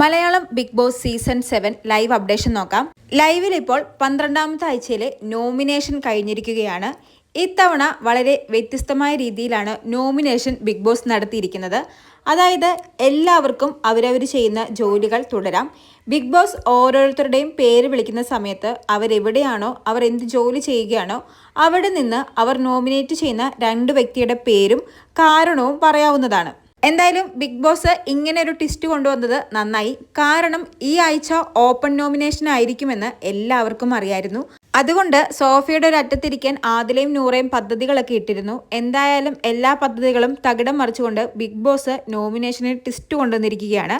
Malayalam Bigg Boss season seven live updation നോക്കാം. ലൈവിൽ ഇപ്പോൾ പന്ത്രണ്ടാമത്തെ ആഴ്ചയിലെ നോമിനേഷൻ കഴിഞ്ഞിരിക്കുകയാണ്. ഇത്തവണ വളരെ വ്യത്യസ്തമായ രീതിയിലാണ് നോമിനേഷൻ ബിഗ് ബോസ് നടത്തിയിരിക്കുന്നത്. അതായത് എല്ലാവർക്കും അവരവർ ചെയ്യുന്ന ജോലികൾ തുടരാം. ബിഗ് ബോസ് ഓരോരുത്തരുടെയും പേര് വിളിക്കുന്ന സമയത്ത് അവരെവിടെയാണോ അവർ എന്ത് ജോലി ചെയ്യുകയാണോ അവിടെ നിന്ന് അവർ നോമിനേറ്റ് ചെയ്യുന്ന രണ്ട് വ്യക്തിയുടെ പേരും കാരണവും പറയാവുന്നതാണ്. എന്തായാലും ബിഗ് ബോസ് ഇങ്ങനെ ഒരു ട്വിസ്റ്റ് കൊണ്ടുവന്നത് നന്നായി. കാരണം ഈ ആഴ്ച ഓപ്പൺ നോമിനേഷൻ ആയിരിക്കുമെന്ന് എല്ലാവർക്കും അറിയായിരുന്നു. അതുകൊണ്ട് സോഫിയുടെ ഒരു അറ്റത്തിരിക്കാൻ ആദിലയും നൂറേയും പദ്ധതികളൊക്കെ ഇട്ടിരുന്നു. എന്തായാലും എല്ലാ പദ്ധതികളും തകിടം മറിച്ചുകൊണ്ട് ബിഗ് ബോസ് നോമിനേഷനിൽ ട്വിസ്റ്റ് കൊണ്ടുവന്നിരിക്കുകയാണ്.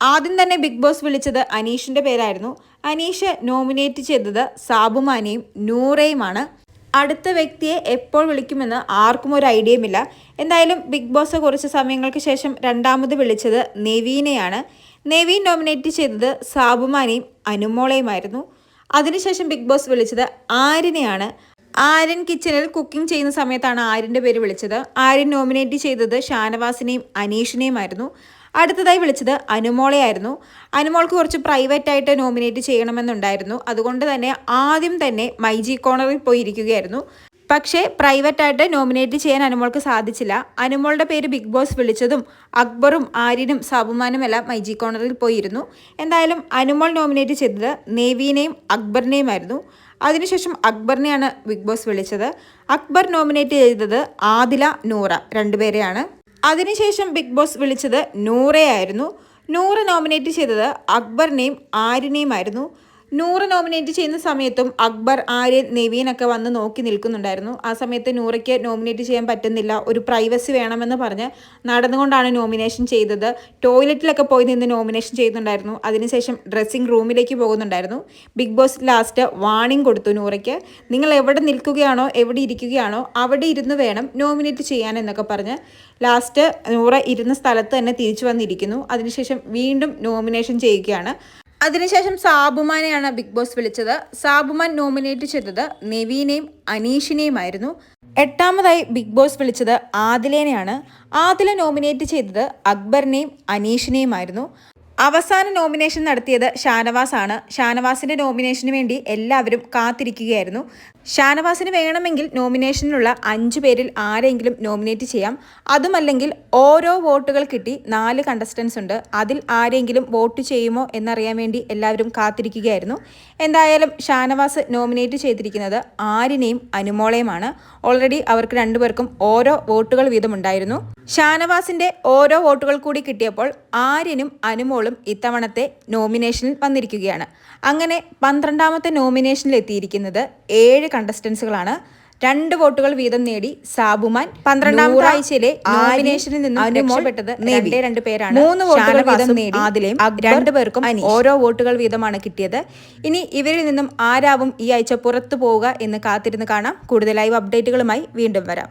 ആദ്യം തന്നെ ബിഗ് ബോസ് വിളിച്ചത് അനീഷിന്റെ പേരായിരുന്നു. അനീഷ് നോമിനേറ്റ് ചെയ്തത് സാബുമാനെയും നൂറയുമാണ്. അടുത്ത വ്യക്തിയെ എപ്പോൾ വിളിക്കുമെന്ന് ആർക്കും ഒരു ഐഡിയയുമില്ല. എന്തായാലും ബിഗ് ബോസ് കുറച്ച് സമയങ്ങൾക്ക് ശേഷം രണ്ടാമത് വിളിച്ചത് നെവീനെയാണ്. നെവീൻ നോമിനേറ്റ് ചെയ്തത് സാബുമാനെയും അനുമോളയുമായിരുന്നു. അതിനുശേഷം ബിഗ് ബോസ് വിളിച്ചത് ആര്യനെയാണ്. ആര്യൻ കിച്ചണിൽ കുക്കിംഗ് ചെയ്യുന്ന സമയത്താണ് ആര്യന്റെ പേര് വിളിച്ചത്. ആര്യൻ നോമിനേറ്റ് ചെയ്തത് ഷാനവാസിനെയും അനീഷിനെയുമായിരുന്നു. അടുത്തതായി വിളിച്ചത് അനുമോളയായിരുന്നു. അനുമോൾക്ക് കുറച്ച് പ്രൈവറ്റ് ആയിട്ട് നോമിനേറ്റ് ചെയ്യണമെന്നുണ്ടായിരുന്നു. അതുകൊണ്ട് തന്നെ ആദ്യം തന്നെ മൈജി കോണറിൽ പോയി ഇരിക്കുകയായിരുന്നു പക്ഷേ പ്രൈവറ്റ് ആയിട്ട് നോമിനേറ്റ് ചെയ്യാൻ അനുമോൾക്ക് സാധിച്ചില്ല. അനുമോളുടെ പേര് ബിഗ് ബോസ് വിളിച്ചതും അക്ബറും ആര്യനും സാബുമാനും എല്ലാം മൈജി കോണറിൽ പോയിരുന്നു. എന്തായാലും അനുമോൾ നോമിനേറ്റ് ചെയ്തത് നേവീനെയും അക്ബറിനെയുമായിരുന്നു അതിനുശേഷം അക്ബറിനെയാണ് ബിഗ് ബോസ് വിളിച്ചത്. അക്ബർ നോമിനേറ്റ് ചെയ്തത് ആദില നൂറ രണ്ടുപേരെയാണ്. അതിനുശേഷം ബിഗ് ബോസ് വിളിച്ചത് നൂറയായിരുന്നു. നൂറ് നോമിനേറ്റ് ചെയ്തത് അക്ബറിനെയും ആര്യനെയുമായിരുന്നു. നൂറ് നോമിനേറ്റ് ചെയ്യുന്ന സമയത്തും അക്ബർ ആര്യൻ നവീനൊക്കെ വന്ന് നോക്കി നിൽക്കുന്നുണ്ടായിരുന്നു. ആ സമയത്ത് നൂറയ്ക്ക് നോമിനേറ്റ് ചെയ്യാൻ പറ്റുന്നില്ല. ഒരു പ്രൈവസി വേണമെന്ന് പറഞ്ഞ് നടന്നുകൊണ്ടാണ് നോമിനേഷൻ ചെയ്തത്. ടോയ്ലറ്റിലൊക്കെ പോയി നിന്ന് നോമിനേഷൻ ചെയ്യുന്നുണ്ടായിരുന്നു അതിനുശേഷം ഡ്രസ്സിംഗ് റൂമിലേക്ക് പോകുന്നുണ്ടായിരുന്നു. ബിഗ് ബോസ് ലാസ്റ്റ് വാണിംഗ് കൊടുത്തു നൂറയ്ക്ക്. നിങ്ങൾ എവിടെ നിൽക്കുകയാണോ എവിടെ ഇരിക്കുകയാണോ അവിടെ ഇരുന്ന് വേണം നോമിനേറ്റ് ചെയ്യാൻ എന്നൊക്കെ പറഞ്ഞ് ലാസ്റ്റ് നൂറ ഇരുന്ന സ്ഥലത്ത് തന്നെ തിരിച്ചു വന്നിരിക്കുന്നു. അതിനുശേഷം വീണ്ടും നോമിനേഷൻ ചെയ്യുകയാണ്. അതിനുശേഷം സാബുമാനെയാണ് ബിഗ് ബോസ് വിളിച്ചത്. സാബുമാൻ നോമിനേറ്റ് ചെയ്തത് നെവീനെയും അനീഷിനെയുമായിരുന്നു. എട്ടാമതായി ബിഗ് ബോസ് വിളിച്ചത് ആദിലേനെയാണ്. ആദില നോമിനേറ്റ് ചെയ്തത് അക്ബറിനെയും അനീഷിനെയുമായിരുന്നു. അവസാന നോമിനേഷൻ നടത്തിയത് ഷാനവാസ് ആണ് ഷാനവാസിന്റെ നോമിനേഷന് വേണ്ടി എല്ലാവരും കാത്തിരിക്കുകയായിരുന്നു. ഷാനവാസിന് വേണമെങ്കിൽ നോമിനേഷനിലുള്ള അഞ്ച് പേരിൽ ആരെങ്കിലും നോമിനേറ്റ് ചെയ്യാം. അതുമല്ലെങ്കിൽ ഓരോ വോട്ടുകൾ കിട്ടി നാല് കണ്ടസ്റ്റൻസ് ഉണ്ട്. അതിൽ ആരെങ്കിലും വോട്ട് ചെയ്യുമോ എന്നറിയാൻ വേണ്ടി എല്ലാവരും കാത്തിരിക്കുകയായിരുന്നു. എന്തായാലും ഷാനവാസ് നോമിനേറ്റ് ചെയ്തിരിക്കുന്നത് ആരിനെയും അനുമോളയുമാണ്. ഓൾറെഡി അവർക്ക് രണ്ടുപേർക്കും ഓരോ വോട്ടുകൾ വീതമുണ്ടായിരുന്നു. ഷാനവാസിന്റെ ഓരോ വോട്ടുകൾ കൂടി കിട്ടിയപ്പോൾ ആര്യനും അനുമോളും ഇത്തവണത്തെ നോമിനേഷനിൽ വന്നിരിക്കുകയാണ്. അങ്ങനെ പന്ത്രണ്ടാമത്തെ നോമിനേഷനിൽ എത്തിയിരിക്കുന്നത് ഏഴ് കണ്ടസ്റ്റൻസുകളാണ് രണ്ട് വോട്ടുകൾ വീതം നേടി സാബുമാൻ പന്ത്രണ്ടാമത്തെ ആഴ്ചയിലെ നോമിനേഷനിൽ നിന്ന് രക്ഷപ്പെട്ടത് നേടിയ രണ്ട് പേരാണ്. മൂന്ന് വോട്ടുകൾ വീതം നേടി. ആദിലെയും രണ്ടു പേർക്കും ഓരോ വോട്ടുകൾ വീതമാണ് കിട്ടിയത്. ഇനി ഇവരിൽ നിന്നും ആരാവും ഈ ആഴ്ച പുറത്തു പോവുക എന്ന് കാത്തിരുന്ന് കാണാം. കൂടുതൽ ലൈവ് അപ്ഡേറ്റുകളുമായി വീണ്ടും വരാം.